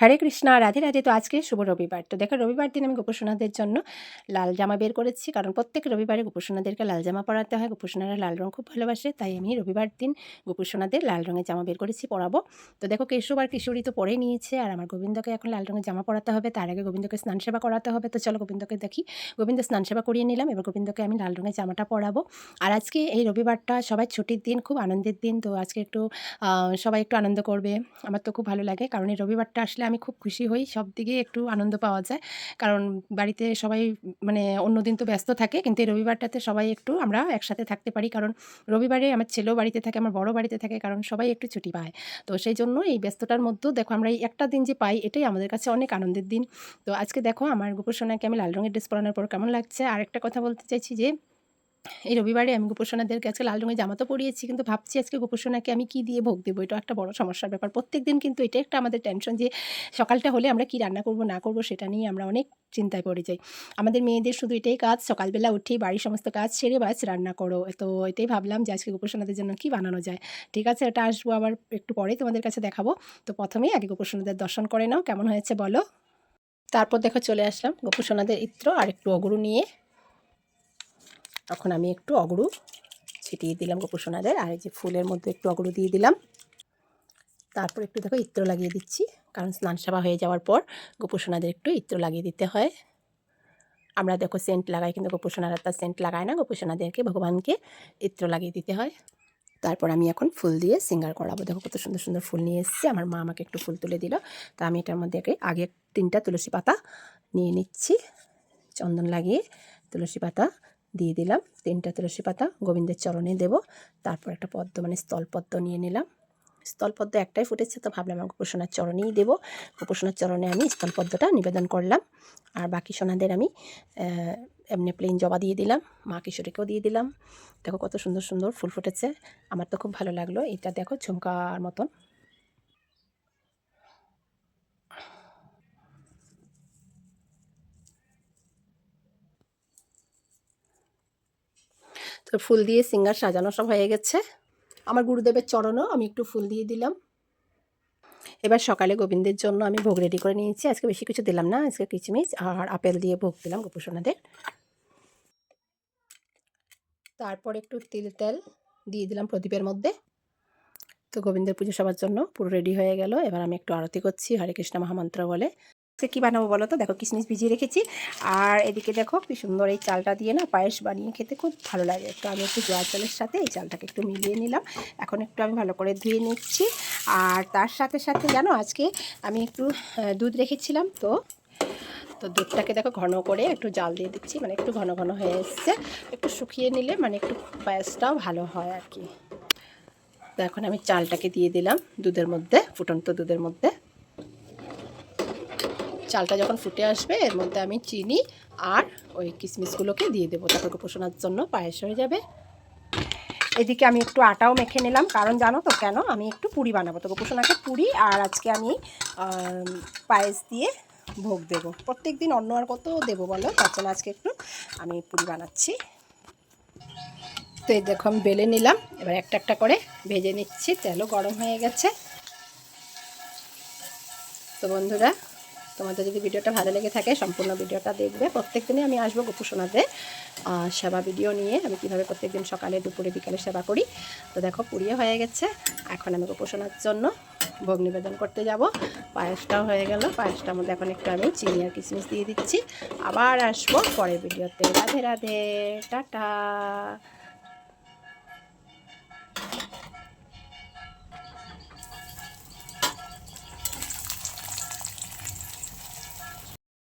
হরে কৃষ্ণা, রাধে রাধে। তো আজকে শুভ রবিবার। তো দেখো, রবিবার দিন আমি গোপসোনাদের জন্য লাল জামা বের করেছি। কারণ প্রত্যেক রবিবারে গোপসোনাদেরকে লাল জামা পরাতে হয়। গোপসোনারা লাল রং খুব ভালোবাসে। তাই আমি রবিবার দিন গোপসোনাদের লাল রঙের জামা বের করেছি, পরাবো। তো দেখো, কেশব আর কিশোরী তো পরেই নিয়েছে। আর আমার গোবিন্দকে এখন লাল রঙের জামা পরাতে হবে। তার আগে গোবিন্দকে স্নান সেবা করাতে হবে। তো চলো, গোবিন্দকে দেখি। গোবিন্দ স্নান সেবা করিয়ে নিলাম। এবার গোবিন্দকে আমি লাল রঙের জামাটা পরাবো। আর আজকে এই রবিবারটা সবাই ছুটির দিন, খুব আনন্দের দিন। তো আজকে একটু সবাই একটু আনন্দ করবে। আমার তো খুব ভালো লাগে। কারণ এই রবিবারটা আসলে আমি খুব খুশি হই। সব দিকে একটু আনন্দ পাওয়া যায়। কারণ বাড়িতে সবাই মানে অন্য দিন তো ব্যস্ত থাকে, কিন্তু এই রবিবারটাতে সবাই একটু আমরা একসাথে থাকতে পারি। কারণ রবিবারে আমার ছেলেও বাড়িতে থাকে, আমার বড় বাড়িতে থাকে, কারণ সবাই একটু ছুটি পায়। তো সেই জন্য এই ব্যস্ততার মধ্যেও দেখো আমরা এই একটা দিন যে পাই, এটাই আমাদের কাছে অনেক আনন্দের দিন। তো আজকে দেখো আমার গোপসোনাকে আমি লাল রঙের ড্রেস পরানোর পর কেমন লাগছে? আর একটা কথা বলতে চাইছি যে এই রবিবারে আমি গোপসোনাদেরকে আজকে লাল রঙের জামা তো পরিয়েছি, কিন্তু ভাবছি আজকে গোপসোনাকে আমি কি দিয়ে ভোগ দেবো? এটা একটা বড় সমস্যার ব্যাপার। প্রত্যেক দিন কিন্তু এটা একটা আমাদের টেনশন যে সকালটা হলে আমরা কি রান্না করব, না করব, সেটা নিয়ে আমরা অনেক চিন্তায় পড়ে যাই। আমাদের মেয়েদের শুধু এটাই কাজ, সকালবেলা উঠেই বাড়ির সমস্ত কাজ সেরে বাস রান্না করো। তো এটাই ভাবলাম যে আজকে গোপসোনাদের জন্য কি বানানো যায়। ঠিক আছে, এটা আসব আবার একটু পরে তোমাদের কাছে দেখাবো। তো প্রথমেই আগে গোপসোনাদের দর্শন করে নাও, কেমন হয়েছে বলো? তারপর দেখো চলে আসলাম গোপসোনাদের ইত্র আর একটু অগরু নিয়ে। তখন আমি একটু অগরু ছিটিয়ে দিলাম গোপসোনাদের, আর এই যে ফুলের মধ্যে একটু অগরু দিয়ে দিলাম। তারপর একটু দেখো ইত্র লাগিয়ে দিচ্ছি, কারণ স্নান সেবা হয়ে যাওয়ার পর গোপসোনাদের একটু ইত্র লাগিয়ে দিতে হয়। আমরা দেখো সেন্ট লাগাই, কিন্তু গোপসোনারা তার সেন্ট লাগায় না, গোপসোনাদেরকে, ভগবানকে ইত্র লাগিয়ে দিতে হয়। তারপর আমি এখন ফুল দিয়ে সিঙ্গার করাবো। দেখো কত সুন্দর সুন্দর ফুল নিয়ে এসেছি, আমার মা আমাকে একটু ফুল তুলে দিল। তা আমি এটার মধ্যে আগে তিনটা তুলসী পাতা নিয়ে নিচ্ছি, চন্দন লাগিয়ে তুলসী পাতা দিয়ে দিলাম। তিনটা তুলসী পাতা গোবিন্দের চরণে দেব। তারপর একটা পদ্ম মানে স্থলপদ্ম নিয়ে নিলাম। স্থলপদ্ম একটাই ফুটেছে, তো ভাবলাম আমার গোপসোনার চরণেই দেবো। গোপসোনার চরণে আমি স্থলপদ্মটা নিবেদন করলাম। আর বাকি সোনাদের আমি এমনি প্লেন জবা দিয়ে দিলাম। মা কিশোরীকেও দিয়ে দিলাম। দেখো কত সুন্দর সুন্দর ফুল ফুটেছে। আমার তো খুব ভালো লাগল। এটা দেখো ঝুমকার মতন। তো ফুল দিয়ে সিঙ্গার সাজানো সব হয়ে গেছে। আমার গুরুদেবের চরণও আমি একটু ফুল দিয়ে দিলাম। এবার সকালে গোবিন্দের জন্য আমি ভোগ রেডি করে নিয়েছি। আজকে বেশি কিছু দিলাম না, আজকে কিচমিচ আর আপেল দিয়ে ভোগ দিলাম গোপুসোনাদের। তারপর একটু তিল, তেল দিয়ে দিলাম প্রদীপের মধ্যে। তো গোবিন্দের পুজো সবার জন্য পুরো রেডি হয়ে গেল। এবার আমি একটু আরতি করছি, হরে কৃষ্ণ মহামন্ত্র বলে। আজকে কী বানাবো বলো তো? দেখো কিশমিশ ভিজিয়ে রেখেছি। আর এদিকে দেখো কি সুন্দর এই চালটা দিয়ে না পায়েস বানিয়ে খেতে খুব ভালো লাগে। তো আমি একটু জোয়ার চালের সাথে এই চালটাকে একটু মিলিয়ে নিলাম। এখন একটু আমি ভালো করে ধুয়ে নিচ্ছি। আর তার সাথে সাথে জানো আজকে আমি একটু দুধ রেখেছিলাম তো। তো দুধটাকে দেখো ঘন করে একটু জাল দিয়ে দিচ্ছি। মানে একটু ঘন ঘন হয়ে এসছে। একটু শুকিয়ে নিলে মানে একটু পায়েসটাও ভালো হয় আর কি। তো এখন আমি চালটাকে দিয়ে দিলাম দুধের মধ্যে, ফুটন্ত দুধের মধ্যে। চালটা যখন ফুটে আসবে, এর মধ্যে আমি চিনি আর ওই কিশমিশগুলোকে দিয়ে দেবো। তারপর গোপোষণার জন্য পায়েস হয়ে যাবে। এদিকে আমি একটু আটাও মেখে নিলাম। কারণ জানো তো কেন? আমি একটু পুরি বানাবো। তো গোপোষণাকে পুরি আর আজকে আমি পায়েস দিয়ে ভোগ দেবো। প্রত্যেক দিন অন্য আর কত দেবো বলো? তার জন্য আজকে একটু আমি পুরি বানাচ্ছি। তো এই দেখো, আমি বেলে নিলাম। এবার একটা একটা করে ভেজে নিচ্ছি। তেলও গরম হয়ে গেছে। তো বন্ধুরা তোমাদের যদি ভিডিওটা ভালো লেগে থাকে, সম্পূর্ণ ভিডিওটা দেখবে। প্রত্যেক দিনই আমি আসব গোপুসোনাতে সেবা ভিডিও নিয়ে আমি কীভাবে প্রত্যেকদিন সকালে, দুপুরে, বিকালে সেবা করি, তো দেখো, পুড়িয়ে হয়ে গেছে। এখন আমি গোপুসোনার জন্য ভোগ নিবেদন করতে যাব। পায়েসটাও হয়ে গেল। পায়েসটার মধ্যে এখন একটু আমি চিনি আর কিশমিশ দিয়ে দিচ্ছি। আবার আসব পরের ভিডিওতে। রাধে রাধে। টাটা।